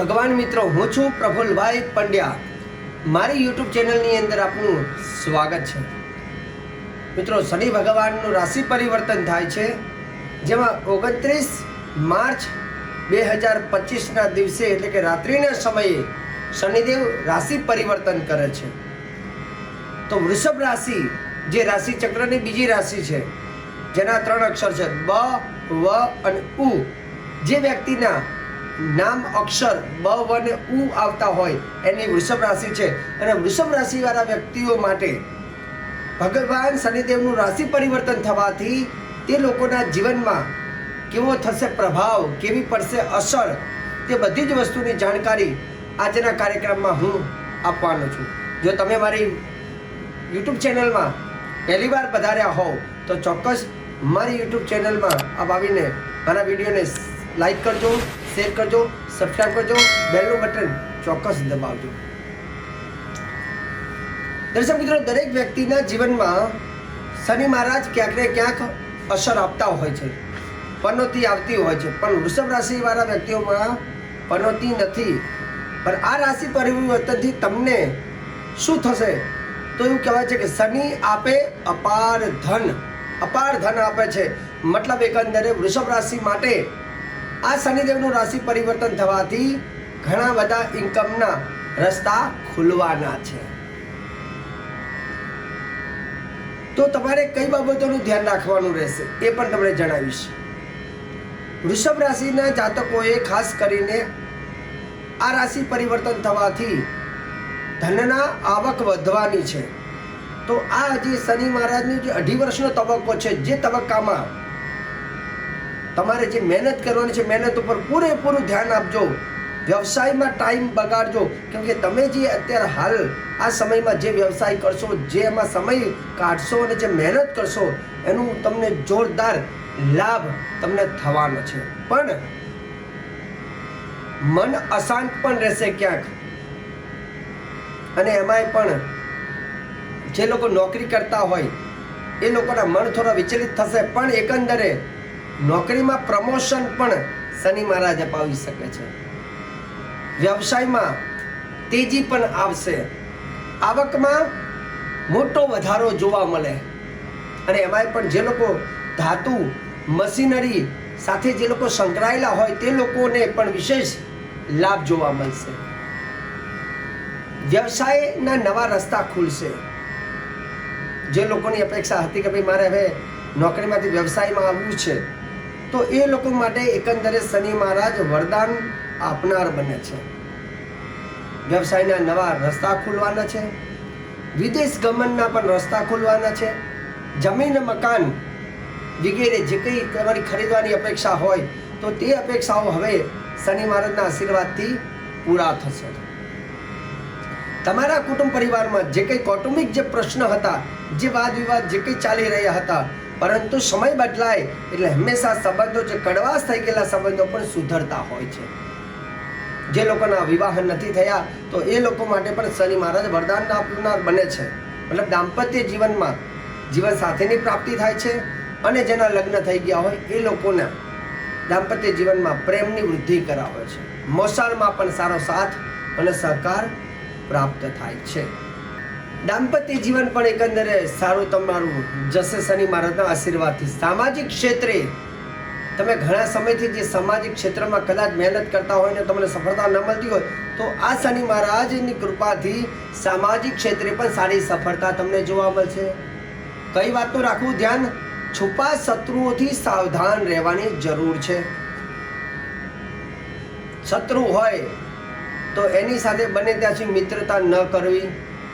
ભગવાન મિત્રો, હું છું પ્રફુલભાઈ પંડ્યા. મારી યુટ્યુબ ચેનલની અંદર આપનું સ્વાગત છે. મિત્રો, શનિ ભગવાનનું રાશિ પરિવર્તન થાય છે, જેમાં ઓગણત્રીસ માર્ચ બે હજાર પચીસના દિવસે એટલે કે રાત્રિના સમયે શનિદેવ રાશિ પરિવર્તન કરે છે. તો વૃષભ રાશિ, જે રાશિ ચક્રની બીજી રાશિ છે, જેના ત્રણ અક્ષર છે, બ, વ અને ઉ. જે વ્યક્તિના નામ અક્ષર બ અને ઉ આવતા હોય એની વૃષભ રાશિ છે. અને વૃષભ રાશિવાળા વ્યક્તિઓ માટે ભગવાન શનિદેવનું રાશિ પરિવર્તન થવાથી તે લોકોના જીવનમાં કેવો થશે પ્રભાવ, કેવી પડશે અસર, તે બધી જ વસ્તુની જાણકારી આજના કાર્યક્રમમાં હું આપવાનો છું. જો તમે મારી યુટ્યુબ ચેનલમાં પહેલી વાર પધાર્યા હોવ, તો ચોક્કસ મારી યુટ્યુબ ચેનલમાં આપ આવીને મારા વિડીયોને લાઈક કરજો. શેર કરજો સબસ્ક્રાઈબ કરજો બેલનું બટન ચોક્કસ દબાવજો. દર્શક મિત્રો, દરેક વ્યક્તિના જીવનમાં શનિ મહારાજ ક્યાંક ને ક્યાંક અસર આપતા હોય છે. પનોતી આવતી હોય છે. પણ વૃષભ રાશિવાળા વ્યક્તિઓમાં પનોતી નથી. પણ આ રાશિ પરિવર્તનથી તમને શું થશે? તો એવું કહેવાય છે કે શનિ આપે અપાર ધન. અપાર ધન આપે છે. મતલબ એકંદરે વૃષભ રાશિ માટે આ શનિદેવનું રાશિ પરિવર્તન થવાથી ઘણા બધા ઇન્કમના રસ્તા ખુલવાના છે. તો તમારે કઈ બાબતોનું ધ્યાન રાખવાનું રહેશે એ પણ તમને જણાવીશ. વૃષભ રાશિના જાતકોએ ખાસ કરીને આ રાશિ પરિવર્તન થવાથી ધનના આવક વધવાની છે. તો આ જે શનિ મહારાજનો જે અઢી વર્ષનો તબક્કો છે, જે તબક્કામાં તમારે જે મહેનત કરવાની છે, મહેનત ઉપર પૂરેપૂરું ધ્યાન આપજો. વ્યવસાયમાં ટાઈમ બગાડજો. કેમ કે તમે જે અત્યારે હાલ આ સમયમાં જે વ્યવસાય કરશો, જે એમાં સમય કાઢશો અને જે મહેનત કરશો, એનું તમને જોરદાર લાભ તમને થવાનો છે. પણ મન અશાંત પણ રહેશે ક્યાંક. અને એમાંય પણ જે લોકો નોકરી કરતા હોય, એ લોકોના મન થોડા વિચલિત થશે. પણ એકંદરે નોકરીમાં પ્રમોશન પણ શનિ મહારાજ અપાવી શકે છે. વ્યવસાયમાં તેજી પણ આવશે. આવકમાં મોટો વધારો જોવા મળે. અને એમાંય પણ જે લોકો ધાતુ, મશીનરી સાથે જે લોકો સંકળાયેલા હોય તે લોકોને પણ વિશેષ લાભ જોવા મળશે. વ્યવસાયના નવા રસ્તા ખુલશે. જે લોકોની અપેક્ષા હતી કે ભાઈ મારે હવે નોકરીમાંથી વ્યવસાયમાં આવવું છે. તો એ લોકો માટે એકંદરે શનિ મહારાજ વરદાન આપનાર બને છે. વ્યવસાયના નવા રસ્તા ખુલવાના છે. વિદેશ ગમનના પણ રસ્તા ખુલવાના છે. જમીન, મકાન વગેરે જે કંઈ તમારી ખરીદવાની અપેક્ષા હોય તો તે અપેક્ષાઓ હવે શનિ મહારાજના આશીર્વાદથી પૂરા થશે. તમારા કુટુંબ પરિવારમાં જે કંઈ કૌટુંબિક જે પ્રશ્ન હતા, જે વાદ વિવાદ જે કંઈ ચાલી રહ્યા હતા પરંતુ સમય બદલાય એટલે હંમેશા સંબંધો જે કડવાશ થઈ ગયેલા સંબંધો પણ સુધરતા હોય છે. જે લોકોના વિવાહ નથી થયા, તો એ લોકો માટે પણ શનિ મહારાજ વરદાન આપનાર બને છે. મતલબ દાંપત્ય જીવનમાં જીવન સાથેની પ્રાપ્તિ થાય છે અને જેના લગ્ન થઈ ગયા હોય, એ લોકોના દાંપત્ય જીવનમાં પ્રેમની વૃદ્ધિ કરાવે છે. મોસાળમાં પણ સારો સાથ અને સહકાર પ્રાપ્ત થાય છે. દાંપત્ય જીવન પણ એકંદરે સારું તમારું જશે શનિ મહારાજના આશીર્વાદથી. સામાજિક ક્ષેત્રે તમે ઘણા સમયથી જે સામાજિક ક્ષેત્રમાં કદાચ મહેનત કરતા હોય ને તમને સફળતા ન મળતી હોય, તો આ શનિ મહારાજની કૃપાથી સામાજિક ક્ષેત્રે પણ સારી સફળતા તમને જોવા મળશે. કઈ વાતનું રાખવું ધ્યાન? છુપા શત્રુઓથી સાવધાન રહેવાની જરૂર છે. શત્રુ હોય તો એની સાથે બને ત્યાં સુધી મિત્રતા ન કરવી.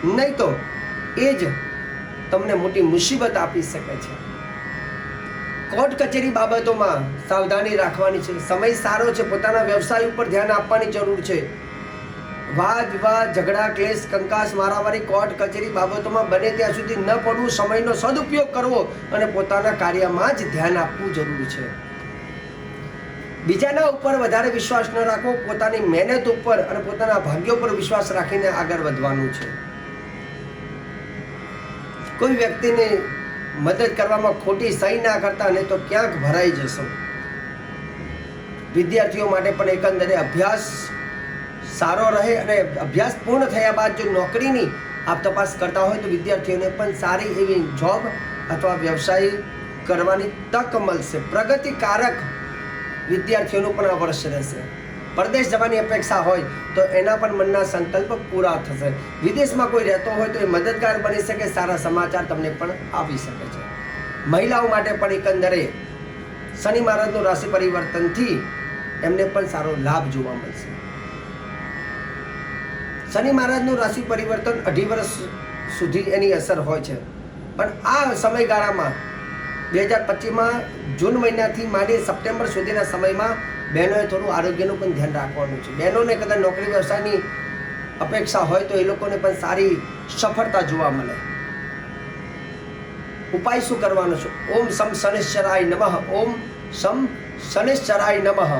નહીં તો એ જ તમને મોટી મુસીબત આપી શકે છે. કોર્ટ કચેરી બાબતોમાં સાવધાની રાખવાની છે. સમય સારો છે. પોતાના વ્યવસાય ઉપર ધ્યાન આપવાની જરૂર છે. વાદ વિવાદ, ઝઘડા, ક્લેશ, કંકાસ, મારામારી કોર્ટ કચેરી બાબતોમાં બને ત્યાં સુધી ન પડવું. સમયનો સદુપયોગ કરવો અને પોતાના કાર્યમાં જ ધ્યાન આપવું જરૂરી છે. બીજાના ઉપર વધારે વિશ્વાસ ન રાખવો પોતાની મહેનત ઉપર અને પોતાના ભાગ્ય ઉપર વિશ્વાસ રાખીને આગળ વધવાનું છે. કોઈ વ્યક્તિને મદદ કરવામાં ખોટી સહી ના કરતા નહીં તો ક્યાંક ભરાઈ જશો. વિદ્યાર્થીઓ માટે પણ એકંદરે અભ્યાસ સારો રહે અને અભ્યાસ પૂર્ણ થયા બાદ જો નોકરીની આપ તપાસ કરતા હોય તો વિદ્યાર્થીઓને પણ સારી એવી જોબ અથવા વ્યવસાય કરવાની તક મળશે. પ્રગતિકારક વિદ્યાર્થીઓનું પણ આ વર્ષ રહેશે. પરદેશ જવાની અપેક્ષા હોય તો એના પણ મનના સંકલ્પ પૂરા થશે. વિદેશમાં કોઈ રહેતો હોય તો એ મદદગાર બની શકે, સારા સમાચાર તમને પણ આવી શકે છે. મહિલાઓ માટે પણ એકંદરે શનિ મહારાજનું રાશિ પરિવર્તનથી એમને પણ સારો લાભ જોવા મળશે. શનિ મહારાજનું રાશિ પરિવર્તન અઢી વર્ષ સુધી એની અસર હોય છે. પણ આ સમયગાળામાં બે હજાર પચીસમાં જૂન મહિનાથી માંડી સપ્ટેમ્બર સુધીના સમયમાં બહેનોએ થોડું આરોગ્યનું પણ ધ્યાન રાખવાનું છે. બહેનોને કદાચ નોકરી વ્યવસાયની અપેક્ષા હોય તો એ લોકોને પણ સારી સફળતા જોવા મળે. ઉપાય શું કરવાનો છે? ઓમ સમ શનિશ્ચરાય નમઃ, ઓમ સમ શનિશ્ચરાય નમઃ.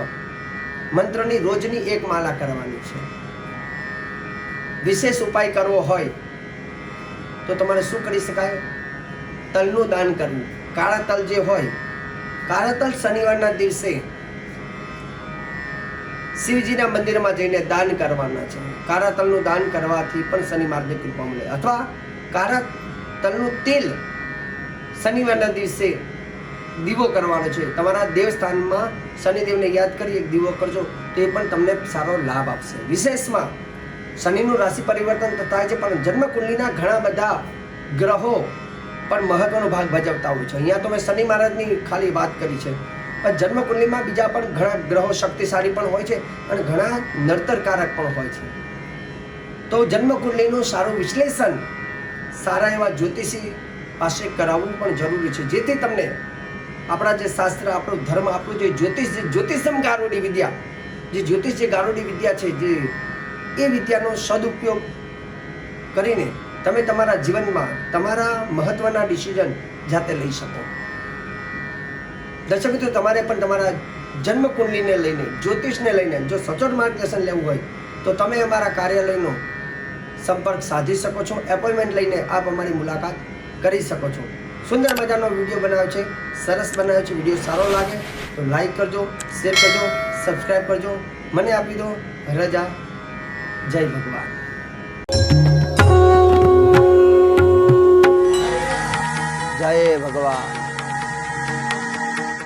મંત્રની રોજની એક માલા કરવાની છે. વિશેષ ઉપાય કરવો હોય તો તમારે શું કરી શકાય? તલનું દાન કરવું. કાળા તલ જે હોય, કાળા તલ શનિવારના દિવસે શિવજીના મંદિરમાં જઈને દાન કરવાના છે. કારા તલનું દાન કરવાથી પણ શનિ માર્ગની કૃપા મળે. અથવા કારા તલનું તેલ શનિવારના દિવસે દીવો કરવાનો છે. તમારા દેવસ્થાનમાં શનિદેવને યાદ કરી એક દીવો કરજો, તો એ પણ તમને સારો લાભ આપશે. વિશેષમાં શનિનું રાશિ પરિવર્તન તો થાય છે, પણ જન્મકુંડલીના ઘણા બધા ગ્રહો પણ મહત્વનો ભાગ ભજવતા હોય છે. અહીંયા તો મેં શનિ મહારાજની ખાલી વાત કરી છે. પણ જન્મકુંડલીમાં બીજા પણ ઘણા ગ્રહો શક્તિશાળી પણ હોય છે અને ઘણા નડતરકારક પણ હોય છે. તો જન્મકુંડલીનું સારું વિશ્લેષણ સારા એવા જ્યોતિષી પાસે કરાવવું પણ જરૂરી છે. જેથી તમને આપણા જે શાસ્ત્ર, આપણો ધર્મ, આપણું જે જ્યોતિષ જ્યોતિષમ ગારુડી વિદ્યા, જે જ્યોતિષ જે ગારુડી વિદ્યા છે, જે એ વિદ્યાનો સદુપયોગ કરીને તમે તમારા જીવનમાં તમારા મહત્વના ડિસિઝન જાતે લઈ શકો. દર્શક મિત્રો, તમારે પણ તમારા જન્મ કુંડલીને લઈને, જ્યોતિષને લઈને, જો સચોટ માર્ગદર્શન લેવું હોય, તો તમે અમારા કાર્યાલયનો સંપર્ક સાધી શકો છો. એપોઇન્ટમેન્ટ લઈને આપ અમારી મુલાકાત કરી શકો છો. સુંદર મજાનો વીડિયો બનાવ્યો છે. સરસ બનાવ્યો છે. વીડિયો સારો લાગે તો લાઈક કરજો શેર કરજો સબસ્ક્રાઈબ કરજો. મને આપી દો રજા. જય ભગવાન. જય ભગવાન.